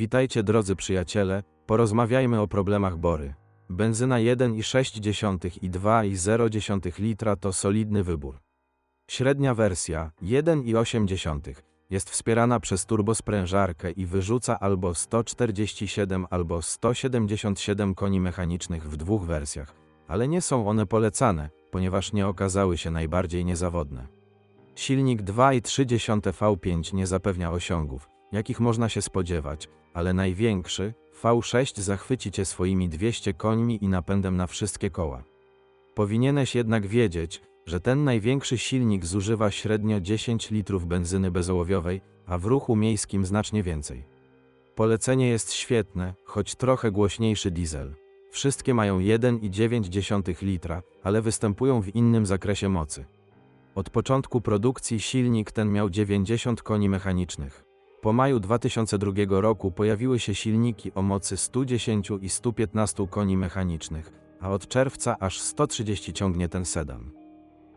Witajcie drodzy przyjaciele, porozmawiajmy o problemach Bory. Benzyna 1,6 i 2,0 litra to solidny wybór. Średnia wersja 1,8 jest wspierana przez turbosprężarkę i wyrzuca albo 147 albo 177 koni mechanicznych w dwóch wersjach, ale nie są one polecane, ponieważ nie okazały się najbardziej niezawodne. Silnik 2,3 V5 nie zapewnia osiągów, jakich można się spodziewać, ale największy, V6 zachwyci cię swoimi 200 końmi i napędem na wszystkie koła. Powinieneś jednak wiedzieć, że ten największy silnik zużywa średnio 10 litrów benzyny bezołowiowej, a w ruchu miejskim znacznie więcej. Polecenie jest świetne, choć trochę głośniejszy diesel. Wszystkie mają 1,9 litra, ale występują w innym zakresie mocy. Od początku produkcji silnik ten miał 90 koni mechanicznych. Po maju 2002 roku pojawiły się silniki o mocy 110 i 115 koni mechanicznych, a od czerwca aż 130 ciągnie ten sedan.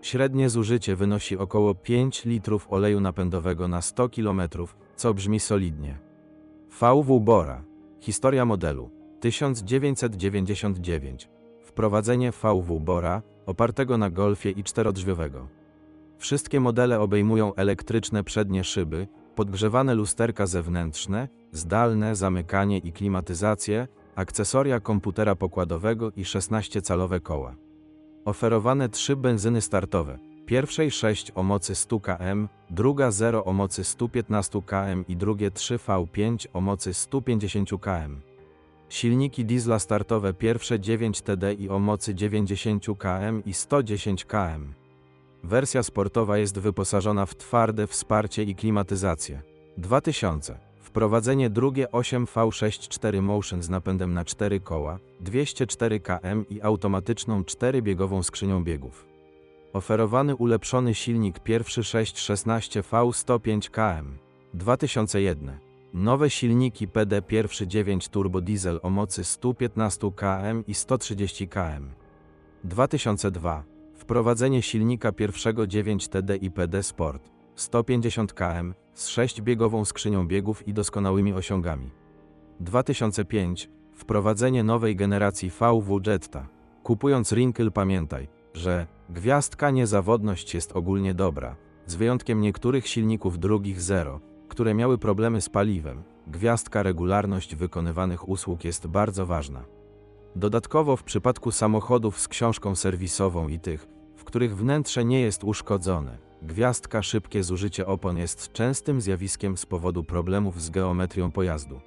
Średnie zużycie wynosi około 5 litrów oleju napędowego na 100 km, co brzmi solidnie. VW Bora. Historia modelu. 1999. Wprowadzenie VW Bora, opartego na Golfie i czterodrzwiowego. Wszystkie modele obejmują elektryczne przednie szyby, podgrzewane lusterka zewnętrzne, zdalne zamykanie i klimatyzację, akcesoria komputera pokładowego i 16-calowe koła. Oferowane trzy benzyny startowe. Pierwszej 6 o mocy 100 km, druga 0 o mocy 115 km i drugie 3V5 o mocy 150 km. Silniki diesla startowe pierwsze 9 TDI o mocy 90 km i 110 km. Wersja sportowa jest wyposażona w twarde wsparcie i klimatyzację. 2000. Wprowadzenie drugie 8V64 Motion z napędem na 4 koła, 204 km i automatyczną 4-biegową skrzynią biegów. Oferowany ulepszony silnik pierwszy 616 V105 km. 2001. Nowe silniki PD pierwszy 9 turbo diesel o mocy 115 km i 130 km. 2002. Wprowadzenie silnika pierwszego 9 TDI PD Sport 150 km z 6-biegową skrzynią biegów i doskonałymi osiągami. 2005. Wprowadzenie nowej generacji VW Jetta. Kupując Rinkel pamiętaj, że gwiazdka niezawodność jest ogólnie dobra, z wyjątkiem niektórych silników drugich zero, które miały problemy z paliwem. Gwiazdka regularność wykonywanych usług jest bardzo ważna. Dodatkowo w przypadku samochodów z książką serwisową i tych, w których wnętrze nie jest uszkodzone, gwiazdka szybkie zużycie opon jest częstym zjawiskiem z powodu problemów z geometrią pojazdu.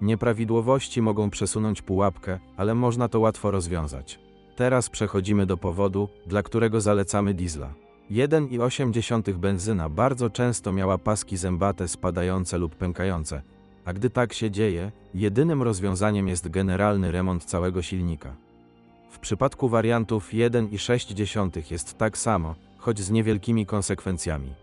Nieprawidłowości mogą przesunąć pułapkę, ale można to łatwo rozwiązać. Teraz przechodzimy do powodu, dla którego zalecamy diesla. 1,8 benzyna bardzo często miała paski zębate spadające lub pękające, a gdy tak się dzieje, jedynym rozwiązaniem jest generalny remont całego silnika. W przypadku wariantów 1,6 jest tak samo, choć z niewielkimi konsekwencjami.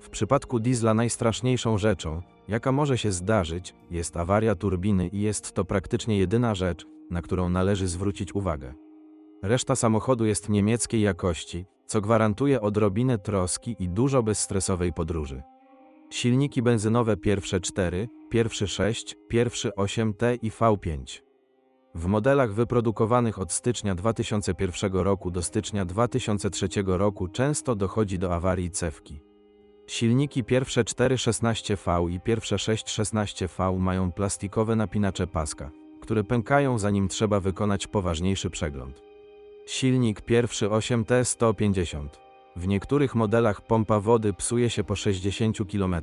W przypadku diesla najstraszniejszą rzeczą, jaka może się zdarzyć, jest awaria turbiny i jest to praktycznie jedyna rzecz, na którą należy zwrócić uwagę. Reszta samochodu jest niemieckiej jakości, co gwarantuje odrobinę troski i dużo bezstresowej podróży. Silniki benzynowe pierwsze 4, pierwszy 6, pierwszy 8T i V5. W modelach wyprodukowanych od stycznia 2001 roku do stycznia 2003 roku często dochodzi do awarii cewki. Silniki pierwsze 416V i pierwsze 616V mają plastikowe napinacze paska, które pękają zanim trzeba wykonać poważniejszy przegląd. Silnik pierwszy 8T150. W niektórych modelach pompa wody psuje się po 60 km.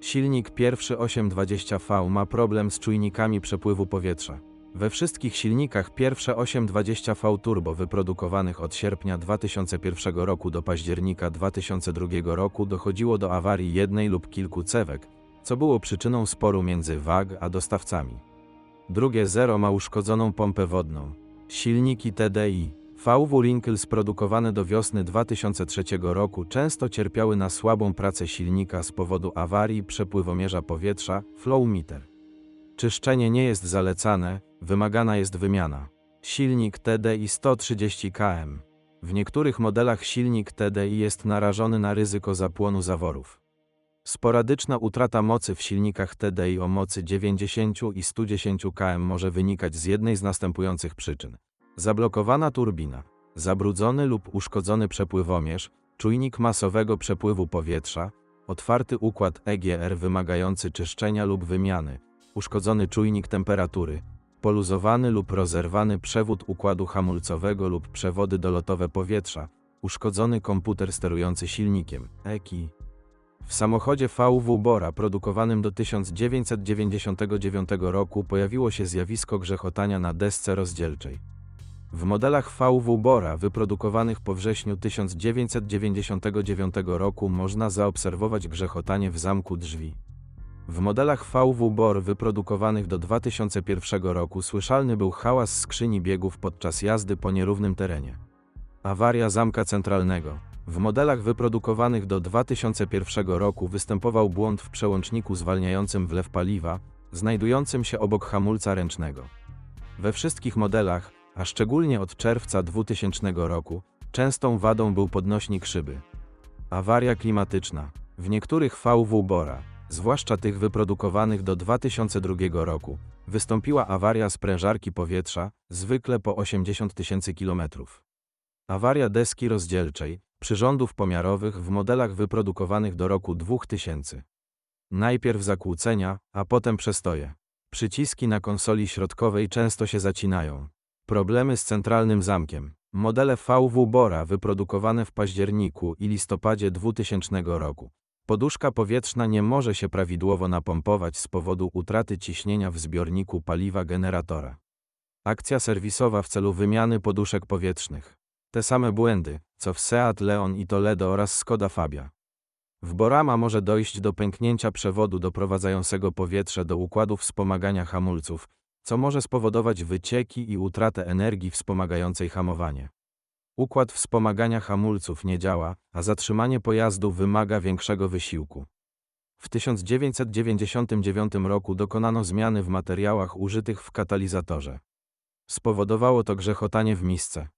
Silnik pierwszy 820V ma problem z czujnikami przepływu powietrza. We wszystkich silnikach pierwsze 820V turbo wyprodukowanych od sierpnia 2001 roku do października 2002 roku dochodziło do awarii jednej lub kilku cewek, co było przyczyną sporu między WAG a dostawcami. Drugie zero ma uszkodzoną pompę wodną. Silniki TDI VW Rinkel sprodukowane do wiosny 2003 roku często cierpiały na słabą pracę silnika z powodu awarii przepływomierza powietrza flow meter. Czyszczenie nie jest zalecane, wymagana jest wymiana. Silnik TDI 130 km. W niektórych modelach silnik TDI jest narażony na ryzyko zapłonu zaworów. Sporadyczna utrata mocy w silnikach TDI o mocy 90 i 110 km może wynikać z jednej z następujących przyczyn. Zablokowana turbina, zabrudzony lub uszkodzony przepływomierz, czujnik masowego przepływu powietrza, otwarty układ EGR wymagający czyszczenia lub wymiany, uszkodzony czujnik temperatury, poluzowany lub rozerwany przewód układu hamulcowego lub przewody dolotowe powietrza, uszkodzony komputer sterujący silnikiem, EKI. W samochodzie VW Bora produkowanym do 1999 roku pojawiło się zjawisko grzechotania na desce rozdzielczej. W modelach VW Bora wyprodukowanych po wrześniu 1999 roku można zaobserwować grzechotanie w zamku drzwi. W modelach VW Bor wyprodukowanych do 2001 roku słyszalny był hałas skrzyni biegów podczas jazdy po nierównym terenie. Awaria zamka centralnego. W modelach wyprodukowanych do 2001 roku występował błąd w przełączniku zwalniającym wlew paliwa, znajdującym się obok hamulca ręcznego. We wszystkich modelach, a szczególnie od czerwca 2000 roku, częstą wadą był podnośnik szyby. Awaria klimatyczna. W niektórych VW Bora, zwłaszcza tych wyprodukowanych do 2002 roku, wystąpiła awaria sprężarki powietrza, zwykle po 80 tysięcy kilometrów. Awaria deski rozdzielczej, przyrządów pomiarowych w modelach wyprodukowanych do roku 2000. Najpierw zakłócenia, a potem przestoje. Przyciski na konsoli środkowej często się zacinają. Problemy z centralnym zamkiem. Modele VW Bora wyprodukowane w październiku i listopadzie 2000 roku. Poduszka powietrzna nie może się prawidłowo napompować z powodu utraty ciśnienia w zbiorniku paliwa generatora. Akcja serwisowa w celu wymiany poduszek powietrznych. Te same błędy, co w Seat Leon i Toledo oraz Skoda Fabia. W Borama może dojść do pęknięcia przewodu doprowadzającego powietrze do układu wspomagania hamulców, co może spowodować wycieki i utratę energii wspomagającej hamowanie. Układ wspomagania hamulców nie działa, a zatrzymanie pojazdu wymaga większego wysiłku. W 1999 roku dokonano zmiany w materiałach użytych w katalizatorze. Spowodowało to grzechotanie w misce.